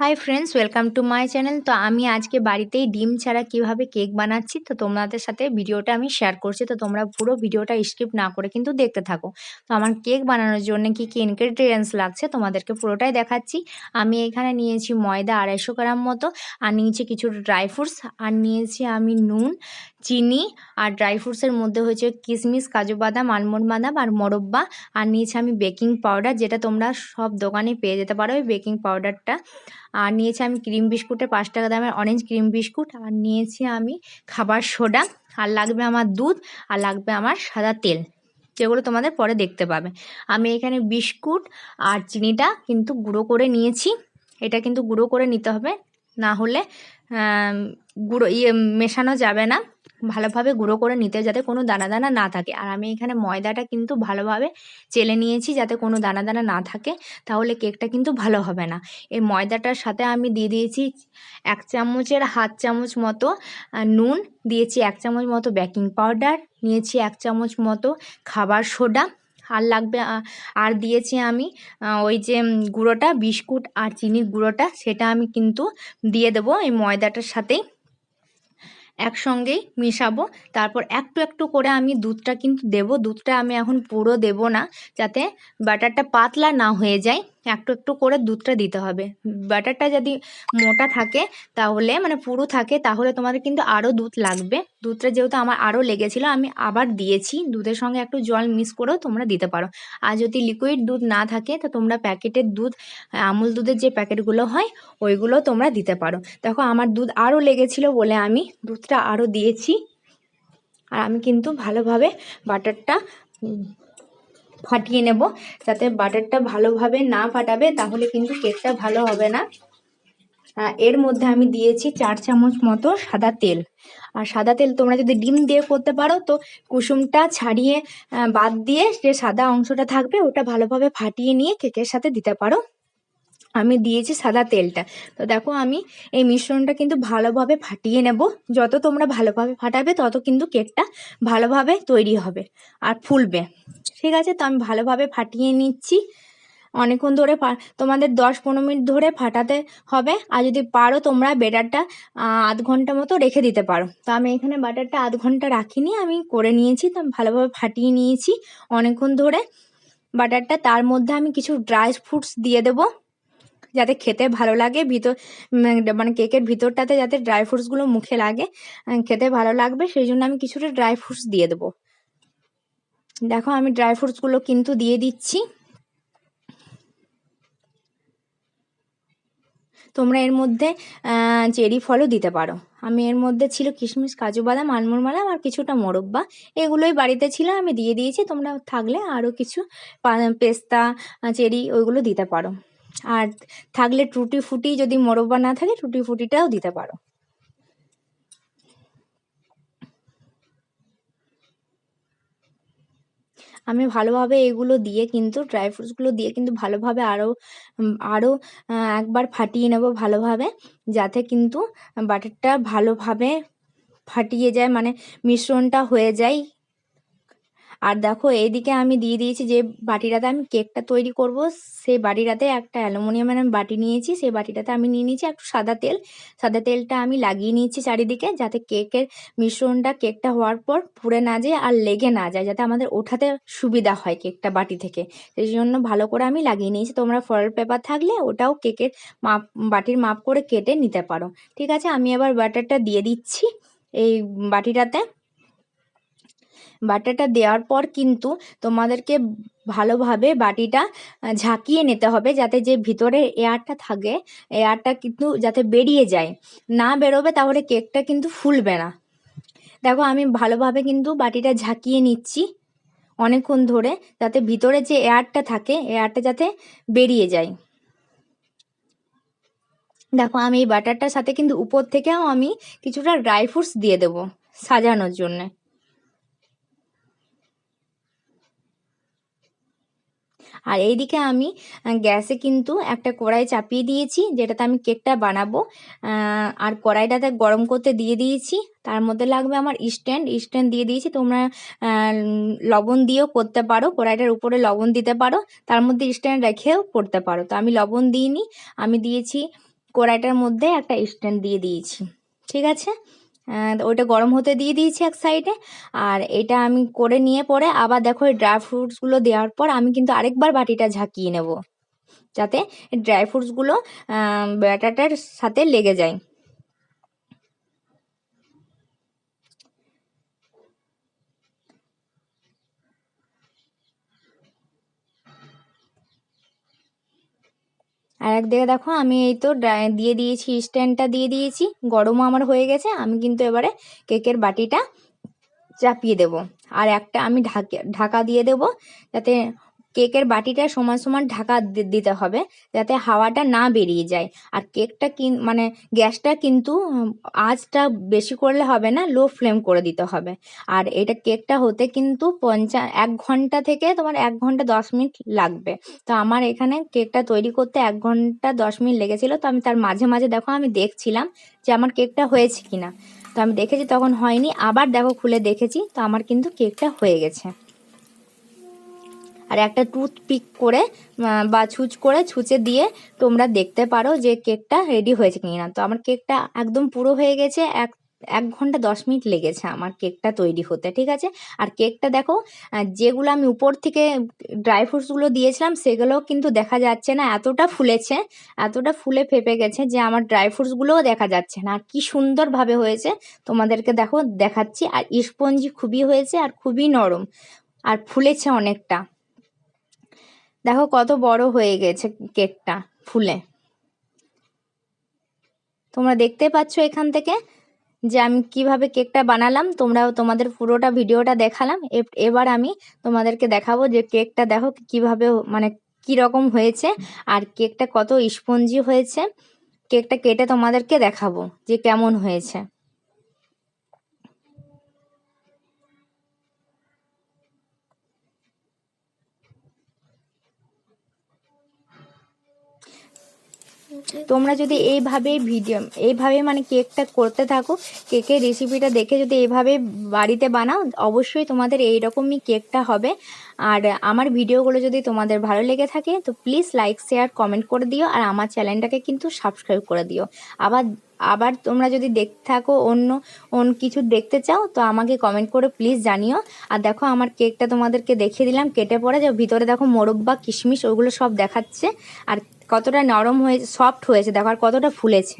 Hi friends welcome to my channel তো আমি আজকে বাড়িতেই ডিম ছাড়া কীভাবে কেক বানাচ্ছি, তো তোমাদের সাথে ভিডিওটা আমি শেয়ার করছি। তো তোমরা পুরো ভিডিওটা স্কিপ না করে কিন্তু দেখতে থাকো। তো আমার কেক বানানোর জন্য কি কি ইনগ্রেডিয়েন্টস লাগছে, তোমাদেরকে পুরোটাই দেখাচ্ছি। আমি এখানে নিয়েছি ময়দা আড়াইশো গ্রাম মতো, আর নিয়েছি কিছু ড্রাই ফ্রুটস আর নিয়েছি আমি নুন চিনি আর ড্রাই ফ্রুটসের মধ্যে হয়েছে কিশমিশ কাজু বাদাম আলমন্ড বাদাম আর মোরব্বা। আর নিয়েছি আমি বেকিং পাউডার যেটা তোমরা সব দোকানে পেয়ে যেতে পারো ওই বেকিং পাউডারটা আর নিয়েছি আমি ক্রিম বিস্কুটে পাঁচ টাকা দামের অরেঞ্জ ক্রিম বিস্কুট আর নিয়েছি আমি খাবার সোডা। আর লাগবে আমার দুধ, আর লাগবে আমার সাদা তেল। যেগুলো তোমাদের পরে দেখতে পাবে। আমি এখানে বিস্কুট আর চিনিটা কিন্তু গুঁড়ো করে নিয়েছি। এটা কিন্তু গুঁড়ো করে নিতে হবে। না হলে গুঁড়ো ইয়ে মেশানো যাবে না। ভালোভাবে গুঁড়ো করে নিতে যাতে কোনো দানা দানা না থাকে। আর আমি এখানে ময়দাটা কিন্তু ভালোভাবে চেলে নিয়েছি যাতে কোনো দানা দানা না থাকে, তাহলে কেকটা কিন্তু ভালো হবে না। এই ময়দাটার সাথে আমি দিয়ে দিয়েছি এক চামচের হাত চামচ মতো নুন, দিয়েছি এক চামচ মতো বেকিং পাউডার, নিয়েছি এক চামচ মতো খাবার সোডা, আর লাগবে আর দিয়েছি আমি ওই যে গুঁড়োটা, বিস্কুট আর চিনির গুঁড়োটা, সেটা আমি কিন্তু দিয়ে দেবো এই ময়দাটার সাথেই। একসঙ্গেই মেশাবো। তারপর একটু একটু করে আমি দুধটা কিন্তু দেব। দুধটা আমি এখন পুরো দেব না, যাতে ব্যাটারটা পাতলা না হয়ে যায়। একটু একটু করে দুধটা দিতে হবে। ব্যাটারটা যদি মোটা থাকে তাহলে মানে পুরো থাকে, তাহলে তোমাদের কিন্তু আরও দুধ লাগবে। দুধটা যেহেতু আমার আরও লেগেছিলো, আমি আবার দিয়েছি। দুধের সঙ্গে একটু জল মিক্স করেও তোমরা দিতে পারো। আর যদি লিকুইড দুধ না থাকে, তো তোমরা প্যাকেটের দুধ, আমুল দুধের যে প্যাকেটগুলো হয়, ওইগুলো তোমরা দিতে পারো। দেখো, আমার দুধ আরও লেগেছিলো বলে আমি দুধটা আরও দিয়েছি। আর আমি কিন্তু ভালোভাবে বাটারটা ফাটিয়ে নেব যাতে বাটারটা ভালোভাবে না ফাটাবে, তাহলে কিন্তু কেকটা ভালো হবে না। এর মধ্যে আমি দিয়েছি চার চামচ মতো সাদা তেল। আর সাদা তেল তোমরা যদি ডিম দিয়ে করতে পারো, তো কুসুমটা ছাড়িয়ে বাদ দিয়ে যে সাদা অংশটা থাকবে, ওটা ভালোভাবে ফাটিয়ে নিয়ে কেকের সাথে দিতে পারো। আমি দিয়েছি সাদা তেলটা। তো দেখো আমি এই মিশ্রণটা কিন্তু ভালোভাবে ফাটিয়ে নেব। যত তোমরা ভালোভাবে ফাটাবে, তত কিন্তু কেকটা ভালোভাবে তৈরি হবে আর ফুলবে। ঠিক আছে? তো আমি ভালোভাবে ফাটিয়ে নিচ্ছি। অনেকক্ষণ ধরে তোমাদের দশ পনেরো মিনিট ধরে ফাটাতে হবে। আর যদি পারো, তোমরা বেটারটা আধ ঘণ্টা মতো রেখে দিতে পারো। তো আমি এখানে বাটারটা আধ ঘণ্টা রাখিনি, আমি করে নিয়েছি। তো ভালোভাবে ফাটিয়ে নিয়েছি অনেকক্ষণ ধরে। বাটারটা তার মধ্যে আমি কিছু ড্রাই ফ্রুটস দিয়ে দেবো। যাতে খেতে ভালো লাগে, ভিতর মানে কেকের ভিতরটাতে যাতে ড্রাই ফ্রুটসগুলো মুখে লাগে খেতে ভালো লাগবে, সেই জন্য আমি কিছুটা ড্রাই ফ্রুটস দিয়ে দেবো। দেখো আমি ড্রাই ফ্রুটসগুলো কিন্তু দিয়ে দিচ্ছি। তোমরা এর মধ্যে চেরি ফলও দিতে পারো। আমি এর মধ্যে ছিল কিশমিশ, কাজু বাদাম, আলমন্ড মালাম আর কিছুটা মোরব্বা। এগুলোই বাড়িতে ছিল, আমি দিয়ে দিয়েছি, তোমরা থাকলে আরও কিছু পেস্তা চেরি, ওইগুলো দিতে পারো। আর থাকলে টুটি ফুটি যদি মোরব্বা না থাকে, টুটি ফুটিটাও দিতে পারো। আমি ভালোভাবে এগুলো দিয়ে কিন্তু ড্রাই ফ্রুটসগুলো দিয়ে কিন্তু ভালোভাবে আরও আরও একবার ফাটিয়ে নেব ভালোভাবে, যাতে কিন্তু বাটারটা ভালোভাবে ফাটিয়ে যায় মানে মিশ্রণটা হয়ে যায়। আর দেখো এইদিকে আমি দিয়ে দিয়েছি যে বাটিটাতে আমি কেকটা তৈরি করব সেই বাটিটাতে একটা অ্যালুমিনিয়ামের আমি বাটি নিয়েছি সেই বাটিটাতে আমি নিয়ে নিয়েছি একটু সাদা তেল। সাদা তেলটা আমি লাগিয়ে নিয়েছি চারিদিকে যাতে কেকের মিশ্রণটা কেকটা হওয়ার পর পুড়ে না যায় আর লেগে না যায়, যাতে আমাদের ওঠাতে সুবিধা হয় কেকটা বাটি থেকে। সেই জন্য ভালো করে আমি লাগিয়ে নিয়েছি। তোমরা ফয়েল পেপার থাকলে ওটাও কেকের মাপ, বাটির মাপ করে কেটে নিতে পারো। ঠিক আছে, আমি এবার বাটারটা দিয়ে দিচ্ছি। এই বাটিটাতে বাটারটা দেওয়ার পর কিন্তু তোমাদেরকে ভালোভাবে বাটিটা ঝাঁকিয়ে নিতে হবে যাতে যে ভিতরে এয়ারটা থাকে, এয়ারটা কিন্তু যাতে বেরিয়ে যায়। না বেরোবে তাহলে কেকটা কিন্তু ফুলবে না। দেখো আমি ভালোভাবে কিন্তু বাটিটা ঝাঁকিয়ে নিচ্ছি অনেকক্ষণ ধরে যাতে ভিতরে যে এয়ারটা থাকে, এয়ারটা যাতে বেরিয়ে যায়। দেখো আমি এই বাটারটার সাথে কিন্তু উপর থেকেও আমি কিছুটা ড্রাই ফ্রুটস দিয়ে দেবো সাজানোর জন্যে। আর এইদিকে আমি গ্যাসে কিন্তু একটা কড়াই চাপিয়ে দিয়েছি, যেটাতে আমি কেকটা বানাবো। আর কড়াইটাতে গরম করতে দিয়ে দিয়েছি। তার মধ্যে লাগবে আমার স্ট্যান্ড। স্ট্যান্ড দিয়ে দিয়েছি। তোমরা লবণ দিয়েও করতে পারো। কড়াইটার উপরে লবণ দিতে পারো। তার মধ্যে স্ট্যান্ড রেখেও করতে পারো। তো আমি লবণ দিইনি। আমি দিয়েছি কড়াইটার মধ্যে একটা স্ট্যান্ড দিয়ে দিয়েছি। ঠিক আছে? ওইটা গরম হতে দিয়ে দিয়েছি এক সাইডে আর এটা আমি করে নিয়ে পরে আবার দেখো এই ড্রাই ফ্রুটসগুলো দেওয়ার পর আমি কিন্তু আরেকবার বাটিটা ঝাঁকিয়ে নেব, যাতে ড্রাই ফ্রুটসগুলো ব্যাটারটার সাথে লেগে যায়। আর একদিকে দেখো আমি এই তো দিয়ে দিয়েছি স্ট্যান্ডটা দিয়ে দিয়েছি। গরমও আমার হয়ে গেছে, আমি কিন্তু এবারে কেকের বাটিটা চাপিয়ে দেব। আর একটা আমি ঢাকা ঢাকা দিয়ে দেব যাতে কেকের বাটিটা সমান সমান ঢাকা দিতে হবে যাতে হাওয়াটা না বেরিয়ে যায়। আর কেকটা কিন মানে গ্যাসটা কিন্তু আঁচটা বেশি করলে হবে না, লো ফ্লেম করে দিতে হবে। আর এটা কেকটা হতে কিন্তু পঞ্চা, এক ঘণ্টা থেকে তোমার এক ঘণ্টা দশ মিনিট লাগবে। তো আমার এখানে কেকটা তৈরি করতে এক ঘণ্টা দশ মিনিট লেগেছিল। তো আমি তার মাঝে মাঝে দেখো আমি দেখছিলাম যে আমার কেকটা হয়েছে কিনা। তো আমি দেখেছি তখন হয়নি, আবার দেখো খুলে দেখেছি, তো আমার কিন্তু কেকটা হয়ে গেছে। আর একটা টুথপিক করে বা ছুঁচ করে ছুঁচে দিয়ে তোমরা দেখতে পারো যে কেকটা রেডি হয়েছে কিনা। তো আমার কেকটা একদম পুরো হয়ে গেছে, এক এক ঘণ্টা দশ মিনিট লেগেছে আমার কেকটা তৈরি হতে, ঠিক আছে? আর কেকটা দেখো যেগুলো আমি উপর থেকে ড্রাই ফ্রুটসগুলো দিয়েছিলাম, সেগুলোও কিন্তু দেখা যাচ্ছে না, এতটা ফুলেছে, এতটা ফুলে ফেপে গেছে যে আমার ড্রাই ফ্রুটসগুলোও দেখা যাচ্ছে না। আর কি সুন্দরভাবে হয়েছে, তোমাদেরকে দেখো, দেখাচ্ছি। আর স্পঞ্জি খুবই হয়েছে আর খুবই নরম, আর ফুলেছে অনেকটা। দেখো কত বড় হয়ে গেছে কেকটা ফুলে। তোমরা দেখতে পাচ্ছ এখান থেকে যে আমি কীভাবে কেকটা বানালাম, তোমরাও তোমাদের পুরোটা ভিডিওটা দেখালাম। এব- এবার আমি তোমাদেরকে দেখাবো যে কেকটা দেখো কীভাবে মানে কি রকম হয়েছে আর কেকটা কত স্পঞ্জি হয়েছে। কেকটা কেটে তোমাদেরকে দেখাবো যে কেমন হয়েছে। তোমরা যদি এইভাবে ভিডিও, এইভাবে মানে কেকটা করতে থাকো, কেকের রেসিপিটা দেখে যদি এইভাবে বাড়িতে বানাও, অবশ্যই তোমাদের এইরকমই কেকটা হবে। আর আমার ভিডিওগুলো যদি তোমাদের ভালো লেগে থাকে, তো প্লিজ লাইক শেয়ার কমেন্ট করে দিও আর আমার চ্যানেলটাকে কিন্তু সাবস্ক্রাইব করে দিও। আবার আবার তোমরা যদি দেখতে থাকো অন্য অন্য কিছু দেখতে চাও, তো আমাকে কমেন্ট করে প্লিজ জানিও। আর দেখো আমার কেকটা তোমাদেরকে দেখিয়ে দিলাম, কেটে পড়ে যে ভিতরে দেখো মোরব্বা কিশমিশ, ওগুলো সব দেখাচ্ছে। আর কতটা নরম হয়েছে সফট হয়েছে, দেখো আর কতটা ফুলেছে।